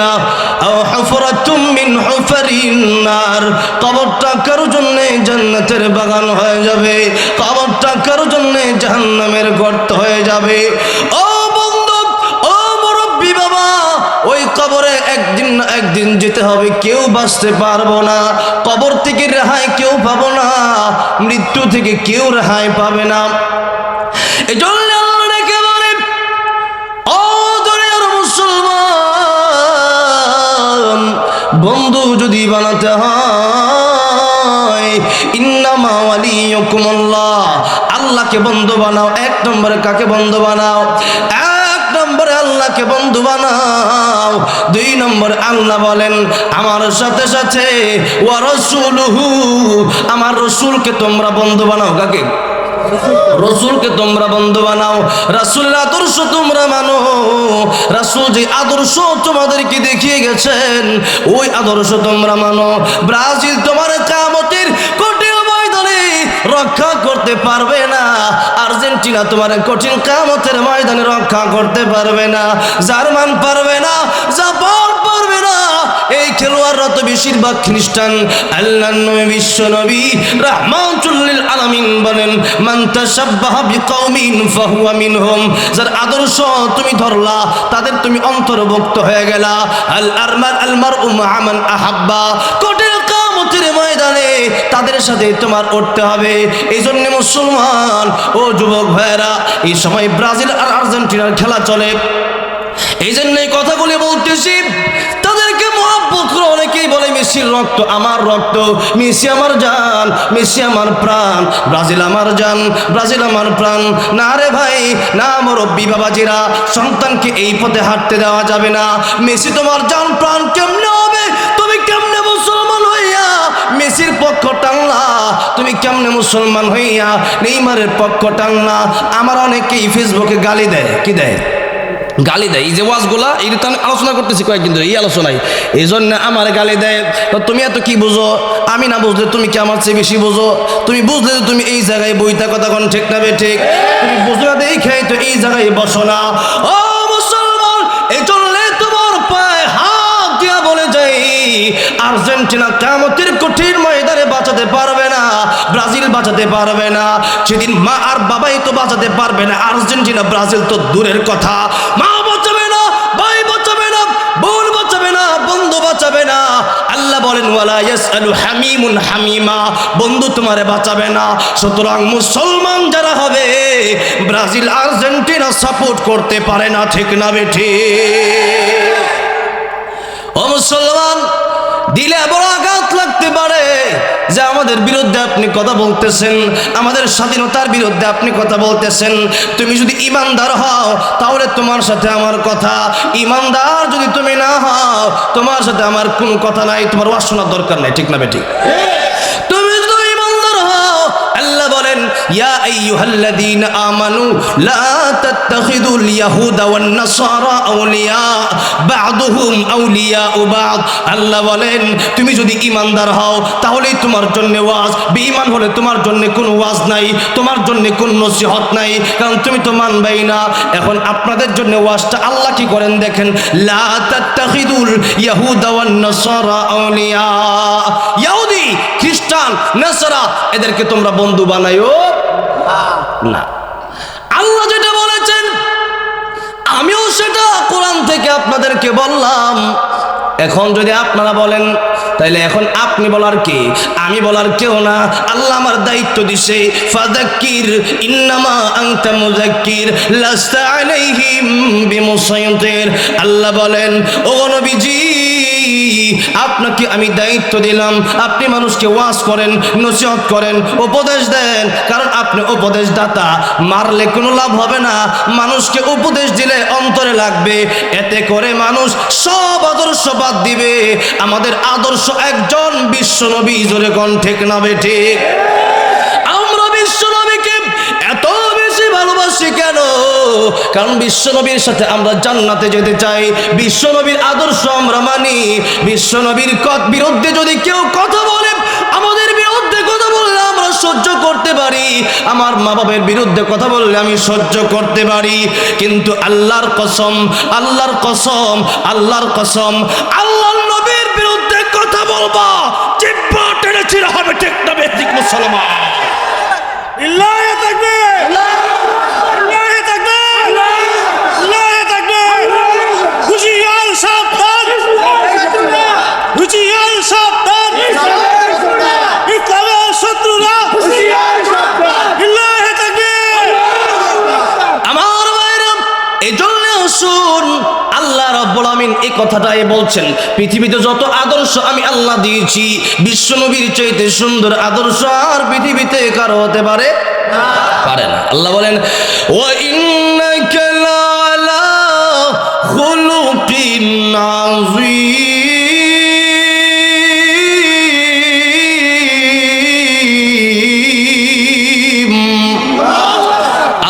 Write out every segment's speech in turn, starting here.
জান্নাহ আও হুফরাতুম মিন হুফারিন কবরটা কারও জন্য জান্নাতের বাগান হয়ে যাবে। কবরটা কারও জন্য জাহান্নামের গর্ত হয়ে যাবে। ও বন্ধু, ও মুরব্বী বাবা, ওই কবরে একদিন না একদিন যেতে হবে, কেউ বাঁচতে পারব না। কবর থেকে রেহাই কেউ পাবো না, মৃত্যু থেকে কেউ রেহাই পাবে না। এই বন্ধু যদি বানাতে হয়, ইন্নামা ওয়ালিয়ুকুমুল্লাহ। আল্লাহকে বন্ধু বানাও, এক নম্বরে কাকে বন্ধু বানাও? এক নম্বরে আল্লাহকে বন্ধু বানাও। দুই নম্বরে আল্লাহ বলেন, আমার সাথে সাথে ওয়া রাসূলুহু, আমার রসুলকে তোমরা বন্ধু বানাও কাকে? রসুলকে তোমরা বন্ধু বানাও, রাসুলের আদর্শ তোমরা মানো। রাসুল যে আদর্শ তোমাদেরকে দেখিয়ে গেছেন, ওই আদর্শ তোমরা মানো। ব্রাজিল তোমার কামতের কঠিন রক্ষা করতে পারবে না। আর্জেন্টিনা তোমার কঠিন কামতের ময়দানে রক্ষা করতে পারবে না। জার্মান পারবে না, জাপান পারবে না। এই খেলোয়াড়রা তো বেশিরভাগ খ্রিস্টান। আল্লাহ নবী বিশ্ব নবী রাহমাতুল্লিল আলামিন বলেন, মান তাশাব্বাহা বিকাউমিন ফাহুয়া মিনহুম। যার আদর্শ তুমি ধরলা, তাদের তুমি অন্তর্ভুক্ত হয়ে গেলা। আল আরমান আল মারউ মা আহাব্বা। কঠিন কামতের ময়দানে তাদের সাথে তোমার উঠতে হবে। এই জন্য মুসলমান, ও যুবক ভাইয়েরা, এই সময় ব্রাজিল আর আর্জেন্টিনার খেলা চলে। এই জন্য এই কথাগুলি বলতেছি অনেকেই বলে, মেসির রক্ত আমার রক্ত, মেসি আমার জান, মেসি আমার প্রাণ, ব্রাজিল আমার জান, ব্রাজিল আমার প্রাণ। না রে ভাই, না মুরব্বী বাবাজিরা, সন্তানকে এই পথে হাঁটতে দেওয়া যাবে না। মেসি তোমার জান, প্রাণ কেমনে হবে? তুমি কেমনে মুসলমান হইয়া মেসির পক্ষ টানলা? তুমি কেমনে মুসলমান হইয়া নেইমারের পক্ষ টানলা? আমার অনেকেই ফেসবুকে গালি দেয়, কি দেয়? গালি দেয়। এই যে ওয়াজগুলা, এই তো আমি আলোচনা করতেছি কয়েকদিন ধরে, এই আলোচনায়। এই জন্য আমার গালি দেয় তুমি এত কি বুঝো? আমি না বুঝলে তুমি কি আমার চেয়ে বেশি বুঝো? তুমি বুঝলে তো তুমি এই জায়গায় বইটা কথা কোন ঠিক না বে ঠিক? তুমি বুঝো না দেখে তো এই জায়গায় বসো না? ও মুসলমান এই জন্য তোমার পায়ে হাত দিয়া বলে যাই। আর্জেন্টিনা কামতের কঠিন ময়দানে বাঁচাতে পারবে না ব্রাজিল বাঁচাতে পারবে না। সেদিন মা আর বাবাই তো বাঁচাতে পারবে না, আর্জেন্টিনা, ব্রাজিল তো দূরের কথা। মা বাঁচাবে না, ভাই বাঁচাবে না, বোন বাঁচাবে না, বন্ধু বাঁচাবে না। আল্লাহ বলেন, ওয়ালা ইয়াসআলু হামিমুন হামিমা বন্ধু তোমারে বাঁচাবে না। সুতরাং মুসলমান যারা হবে, ব্রাজিল, আর্জেন্টিনা সাপোর্ট করতে পারে না, ঠিক না বেঠি। ও মুসলমান, দিলে বড় আঘাত লাগতে পারে। যে আমাদের বিরুদ্ধে আপনি কথা বলতেছেন, আমাদের স্বাধীনতার বিরুদ্ধে আপনি কথা বলতেছেন, তুমি যদি ইমানদার হও, তাহলে তোমার সাথে আমার কথা। ইমানদার যদি তুমি না হও, তোমার সাথে আমার কোনো কথা নাই, তোমার ওয়াশোনার দরকার নাই, ঠিক না বেটি ইয়া আইয়ুহাল্লাযীনা আমানু লা তাত্তাখিদুল ইয়াহুদা ওয়ান নাসারা আউলিয়া, বা'দুহুম আউলিয়াউ বা'দ। আল্লাহ বলেন, তুমি যদি ইমানদার হও, তাহলেই তোমার জন্য ওয়াজ। বেঈমান হলে তোমার জন্য কোনো ওয়াজ নাই, তোমার জন্য কোনো নসিহত নাই, কারণ তুমি তো মানবেই না। এখন আপনাদের জন্য ওয়াজটা আল্লাহ কি করেন দেখেন, লা তাত্তাখিদুল ইয়াহুদা ওয়ান নাসারা আউলিয়া। ইহুদি খ্রিস্টান, নাসারা, এদেরকে তোমরা বন্ধু বানাইও। না। আল্লাহ যেটা বলেছেন, আমিও সেটা কোরআন থেকে আপনাদেরকে বললাম। এখন যদি আপনারা বলেন, তাইলে এখন আপনি বলার কি? আমি বলার কেউ না। আল্লাহ আমার দায়িত্ব দিছে ফাদাক্কির ইন্নামা আনতা মুযাক্কির, লাস্তা আলাইহিম বিমুসাইতির। আল্লাহ বলেন ও নবীজি আপনাকে আমি দায়িত্ব দিলাম। আপনি মানুষকে ওয়াজ করেন, নসিহত করেন, উপদেশ দেন। কারণ আপনি উপদেশ দাতা মারলে কোনো লাভ হবে না। মানুষকে উপদেশ দিলে অন্তরে লাগবে। এতে করে মানুষ সব আদর্শ বাদ দিবে। আমাদের আদর্শ একজন বিশ্ব নবী জোরে কোন ঠিক না ঠিক। কারণ বিশ্বনবীর সাথে আমরা জান্নাতে যেতে চাই। বিশ্বনবীর আদর্শ আমরা মানি। বিশ্বনবীর বিরুদ্ধে যদি কেউ কথা বলে, আমাদের বিরুদ্ধে কথা বললে আমরা সহ্য করতে পারি। আমার মা বাবার বিরুদ্ধে কথা বললে আমি সহ্য করতে পারি। কিন্তু আল্লাহর কসম আল্লাহর কসম আল্লাহর কসম, আল্লাহর নবীর বিরুদ্ধে কথা বলব, জিব্বা টেনে ছিঁড়ে হবে ঠিক না বেদিক মুসলমান। ইল্লাহে তাকবীর ইল্লাহে তাকবীর ইল্লাহে তাকবীর হুশিয়ার সাবধান হুশিয়ার সাবধান ইসলামের শত্রুরা ইল্লাহে তাকবীর আমার ভাইরা এই জন্য শুন আল্লাহ রব্বুল আমিন এই কথাটাই বলছেন, পৃথিবীতে যত আদর্শ আমি আল্লাহ দিয়েছি বিশ্ব নবীর চাইতে সুন্দর আদর্শ আর পৃথিবীতে কারও হতে পারে পারে না। আল্লাহ বলেন ও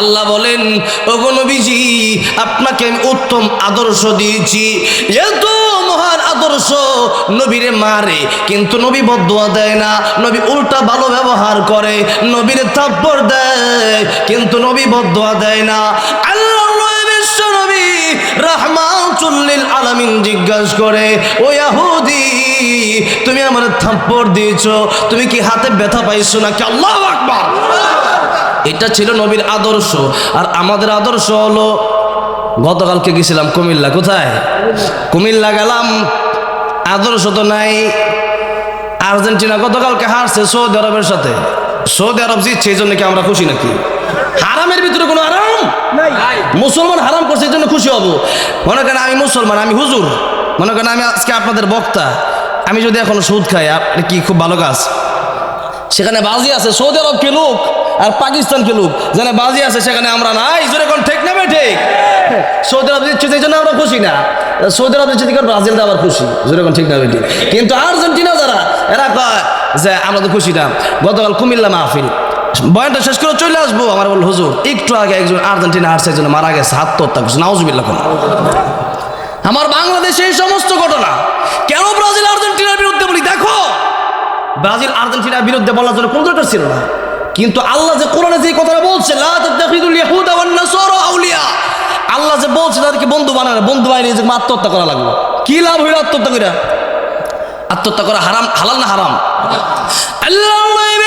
আল্লাহ বলেন, ওগো নবীজি আপনাকে আমি উত্তম আদর্শ দিয়েছি। এত মহান আদর্শ নবীরে মারে, কিন্তু নবী বদুয়া দেয় না, নবী উল্টা ভালো ব্যবহার করে, নবীরে থাপ্পড় দেয়, কিন্তু নবী বদুয়া দেয় না। জিজ্ঞাসা করে, ও তুমি আমার থাপ্পড় দিয়েছ, তুমি কি হাতে ব্যথা পাইছো নাকি? আল্লাহ আকবার। এটা ছিল নবীর আদর্শ। আর আমাদের আদর্শ হলো গতকালকে গেছিলাম কুমিল্লা কোথায়? কুমিল্লা গেলাম আদর্শ তো নাই আর্জেন্টিনা গতকালকে হারছে সৌদি আরবের সাথে। সৌদি আরব জিতছে এই জন্য কি আমরা খুশি নাকি? হারামের ভিতরে কোনো আরাম মুসলমান হারাম করছে এই জন্য খুশি হব। মনে করেন আমি মুসলমান আমি হুজুর। মনে করেন আমি আজকে আপনাদের বক্তা। আমি যদি এখন সুদ খাই আপনি কি খুব ভালো কাজ? সেখানে বাজি আছে, সৌদি আরব খেলুক আর পাকিস্তান খেলুক যেখানে বাজি আছে, সেখানে আমরা নাই। যেরকম ঠিক না ঠিক? সৌদি আরব দিচ্ছে সেই জন্য আমরা খুশি না। সৌদি আরব দিচ্ছে দিকে ব্রাজিল আবার খুশি। যেরকম ঠিক না ঠিক? কিন্তু আর্জেন্টিনা যারা, এরা কয় যে আমরা তো খুশি না। গতকাল কুমিল্লা মাহফিল। বয়ানটা শেষ করে চলে আসব। আমার বল হুজুর, একটু আগে একজন আর্জেন্টিনা হারছে একজন মারা গেছে আত্মহত্যা করছে নাউজবিল্লা কোন। আমার বাংলাদেশে এই সমস্ত ঘটনা, কেন ব্রাজিল আর্জেন্টিনার বিরুদ্ধে বলি, দেখো। ব্রাজিল আর্জেন্টিনার বিরুদ্ধে বলার জন্য কোনো দরকার ছিল না। কিন্তু আল্লাহ যে কোরআনে যে কথাটা বলছে আল্লাহ যে বলছে তাদেরকে বন্ধু বানানো, বন্ধু বানিয়ে নিজেকে আত্মহত্যা করা লাগল। কি লাভ হইল আত্মহত্যা করে আত্মহত্যা করা হারাম, হালাল না হারাম? আল্লাহ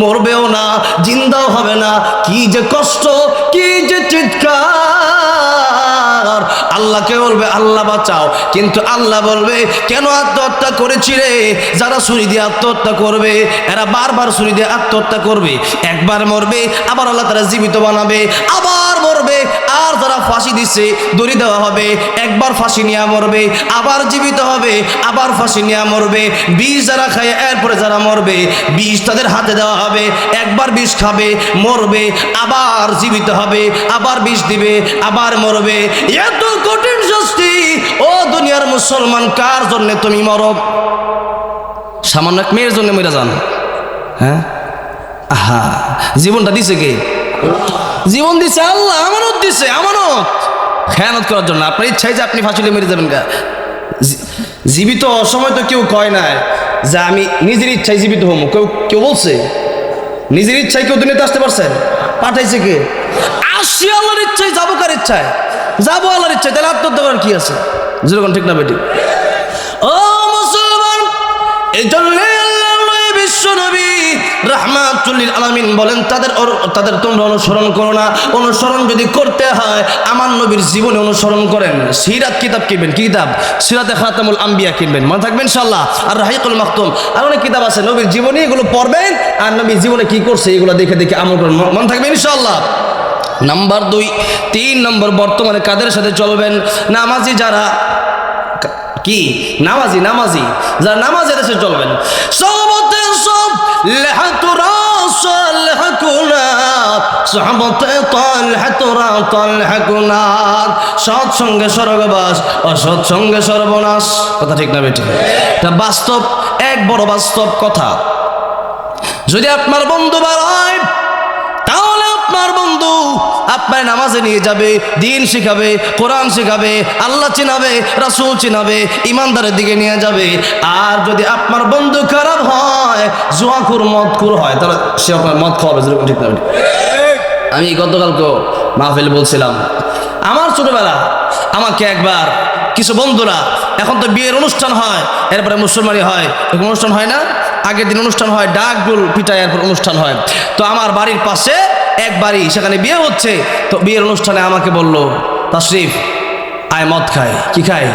মরবেও না জিন্দাও হবে না। কি যে কষ্ট কি যে চিৎকার আল্লাহকে বলবে, আল্লাহ বাঁচাও। কিন্তু আল্লাহ বলবে, কেন আত্মহত্যা করেছি রে? যারা ছুরি দিয়ে আত্মহত্যা করবে, এরা বারবার ছুরি দিয়ে আত্মহত্যা করবে। একবার মরবে, আবার আল্লাহ তারা জীবিত বানাবে, আবার মরবে। আর যারা ফাঁসি দিচ্ছে দড়ি দেওয়া হবে, একবার ফাঁসি নিয়ে মরবে, আবার জীবিত হবে, আবার ফাঁসি নিয়ে মরবে। বিষ যারা খায়, এরপরে যারা মরবে, বিষ তাদের হাতে দেওয়া হবে। একবার বিষ খাবে, মরবে, আবার জীবিত হবে, আবার বিষ দিবে, আবার মরবে। এত কঠিন শাস্তি। ও দুনিয়ার মুসলমান, কার জন্য তুমি মরো? সামান্য এক মেয়ের জন্য মেরে যান। হ্যাঁ? আহা, জীবনটা দিছে কে? জীবন দিছে আল্লাহ, আমানত দিছে, আমানত। খেয়ানত করার জন্য। আপনার ইচ্ছাই যে আপনি ফাঁসিলে মেরে যাবেন গা। জীবিত অসময় তো কেউ কয় না যে আমি নিজের ইচ্ছায় জীবিত হম কেউ কেউ বলছে, নিজের ইচ্ছায় কেউ দুনিয়াতে আসতে পারছেন পাঠাইছে কে? আসি আল্লাহর ইচ্ছায়, যাব কার ইচ্ছায়? যাব আল্লাহর ইচ্ছায়, তাহলে আত্মহত্যা কি আছে? যেরকম ঠিক না বেটি ও মুসলমান, এই জন্য বিশ্ব নবী রাহমাতুল্লিল আলামিন বলেন, তাদের তাদের তোমরা অনুসরণ করো না। অনুসরণ যদি করতে হয়, আমার নবীর জীবনে অনুসরণ করেন। সিরাত কিতাব কিনবেন কিতাব? সিরাতে খাতামুল আম্বিয়া কিনবেন। মনে থাকবেন ইনশাআল্লাহ। আর রাহিকুল মাকতুম, আর অনেক কিতাব আছে। নবীর জীবনী এগুলো পড়বেন, আর নবীর জীবনে কি করছে, এগুলো দেখে দেখে আমল করবেন মনে থাকবেন ইনশাআল্লাহ। নাম্বার দুই, তিন নম্বর বর্তমানে কাদের সাথে চলবেন? নামাজি যারা, কি? নামাজি নামাজি। যারা নামাজের দেশে চলবেন। সবতে সব লেহাতুরা সলহাকুনা সহবতে তলহাতুরা তলহাকুনা সৎ সঙ্গে স্বর্গবাস, অসৎ সঙ্গে সর্বনাশ। কথা ঠিক না বেটি তা বাস্তব, এক বড় বাস্তব কথা। যদি আপনার বন্ধু বাড়ায় আপনার নামাজে নিয়ে যাবে, দিন শিখাবে, কোরআন শিখাবে, আল্লাহ চিনাবে, রাসূল চিনাবে ইমানদারের দিকে নিয়ে যাবে। আর যদি আপনার বন্ধু খারাপ হয়, জুয়াখুর, মদখুর হয়, তাহলে সে আপনার মদ খাওয়াবে, যেরকম ঠিক বেটি? আমি গতকালকে মাহফিল বলছিলাম, আমার ছোটবেলা আমাকে একবার কিছু বন্ধুরা, এখন তো বিয়ের অনুষ্ঠান হয়, এরপরে মুসলমানি হয় অনুষ্ঠান হয় না? আগের দিন অনুষ্ঠান হয় ডাক ডুল পিটায় এরপর অনুষ্ঠান হয়। তো আমার বাড়ির পাশে এক বাড়ি সেখানে বিয়ে হচ্ছে, তো বিয়ের অনুষ্ঠানে আমাকে বলল, তাশরিফ, আয় মদ খায় কি খায়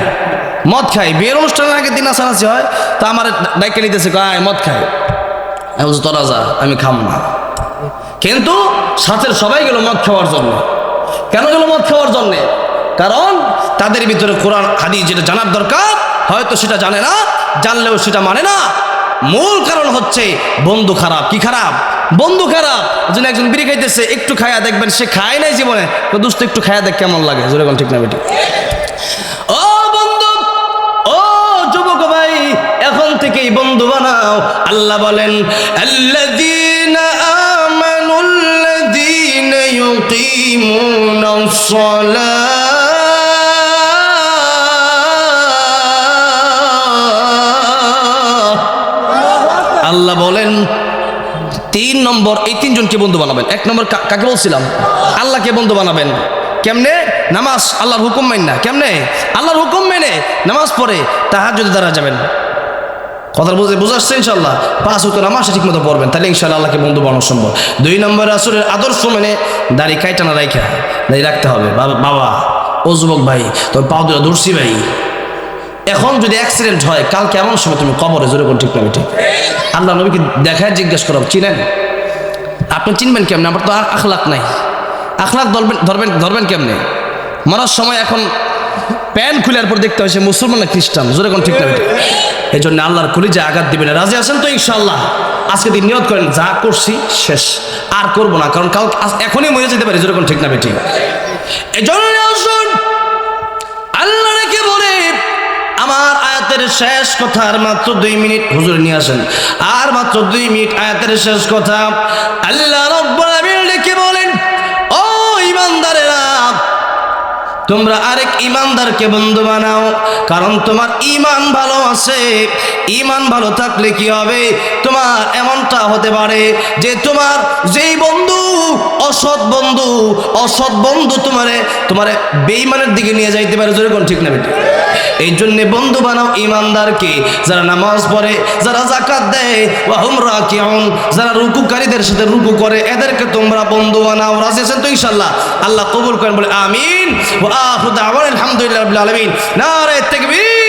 মদ খায় বিয়ের অনুষ্ঠানের আগে দিন আসা আসানাসি হয়? তা আমার ডাইকে নিতেছে আয় মদ খায় আমি তোরা যা, আমি খাম না। কিন্তু সাথের সবাই গেল মদ খাওয়ার জন্য। কেন গেল মদ খাওয়ার জন্য? কারণ তাদের ভিতরে কোরআন, হাদিস যেটা জানার দরকার, হয়তো সেটা জানে না, জানলেও সেটা মানে না। মূল কারণ হচ্ছে বন্ধু খারাপ। কি খারাপ? বন্ধু খারাপ। যেন একজন বিড়ি খাইতেছে, একটু খায়া দেখবেন, সে খায় নাই জীবনে। দুস্থ একটু খায়া দেখ কেমন লাগে। যেরকম ঠিক না বেটি ও বন্ধু, ও যুবক ভাই, এখন থেকেই বন্ধু বানাও। আল্লাহ বলেন, আল্লাযীনা আমানুল্লাযীনা ইউকিমুনাস সালাহ আল্লাহ বলেন, তিন নম্বর, এই তিনজনকে বন্ধু বানাবেন। এক নম্বর কাকে বলছিলাম? আল্লাহকে বন্ধু বানাবেন। কেমনে? নামাজ আল্লাহর হুকুম মেন না। কেমনে? আল্লাহর হুকুম মেনে নামাজ পড়ে তাহার যদি দাঁড়া যাবেন। কথা বুঝে বুঝাচ্ছে ইনশাল্লাহ পাঁচ উত্তর নামাজ ঠিক মতো পড়বেন। তাহলে ইনশাল্লাহ আল্লাহকে বন্ধু বানানো সম্ভব। দুই নম্বর আসরের আদর্শ মেনে দাড়ি কাইটানা রাইখা। দাঁড়িয়ে রাখতে হবে। বাবা ও যুবক ভাই, তোর পাও দুটা দর্শি ভাই। এখন যদি অ্যাক্সিডেন্ট হয়, কাল কেমন সময় তুমি কবরে? জোরে কোন ঠিক না ঠিক? আল্লাহ নবীকে দেখায় জিজ্ঞেস করো, চিনেন? আপনি চিনবেন কেমনে? আমার তো আর আখলাক নাই। আখলাক ধরবেন ধরবেন ধরবেন কেমনে? মরার সময় এখন প্যান খুলে পর দেখতে হয় সে মুসলমান না খ্রিস্টান। জোরে কোন ঠিক ঠিক? এই জন্য আল্লাহর খুলি যে আঘাত দিবেন রাজি আছেন তো ইনশাল্লাহ আজকে দিন নিয়ত করেন, যা করছি শেষ। আর করব না, কারণ কাল এখনই মরে যেতে পারি। জোরে কোন ঠিক না বেঠিক এই জন্য আয়াতের শেষ কথা আর মাত্র দুই মিনিট হুজুর নিয়ে আসেন। আর মাত্র দুই মিনিট আয়াতের শেষ কথা, আল্লাহ রব্বুল বলেন, ও ইমানদারেরা তোমরা আরেক ইমানদারকে বন্ধু বানাও, কারণ তোমার ইমান ভালো আছে। ইমান ভালো থাকলে কি হবে? তোমার এমনটা হতে পারে যে তোমার যেই বন্ধু অসৎ বন্ধু অসৎ বন্ধু তোমারে তোমারে বেইমানের দিকে নিয়ে যাইতে পারে যেরকম ঠিক না বেটি? এই জন্যে বন্ধু বানাও ইমানদারকে যারা নামাজ পড়ে, যারা জাকাত দেয়, ওয়াহুম রাকিউন, যারা রুকুকারীদের সাথে রুকু করে, এদেরকে তোমরা বন্ধু বানাও, রাজি আছেন তো ইনশাআল্লাহ? আল্লাহ কবুল করেন, বলে আমিন। ওয়া আখিরু দাওয়ানা আলহামদুলিল্লাহি রাব্বিল আলামিন। নারে তাকবীর।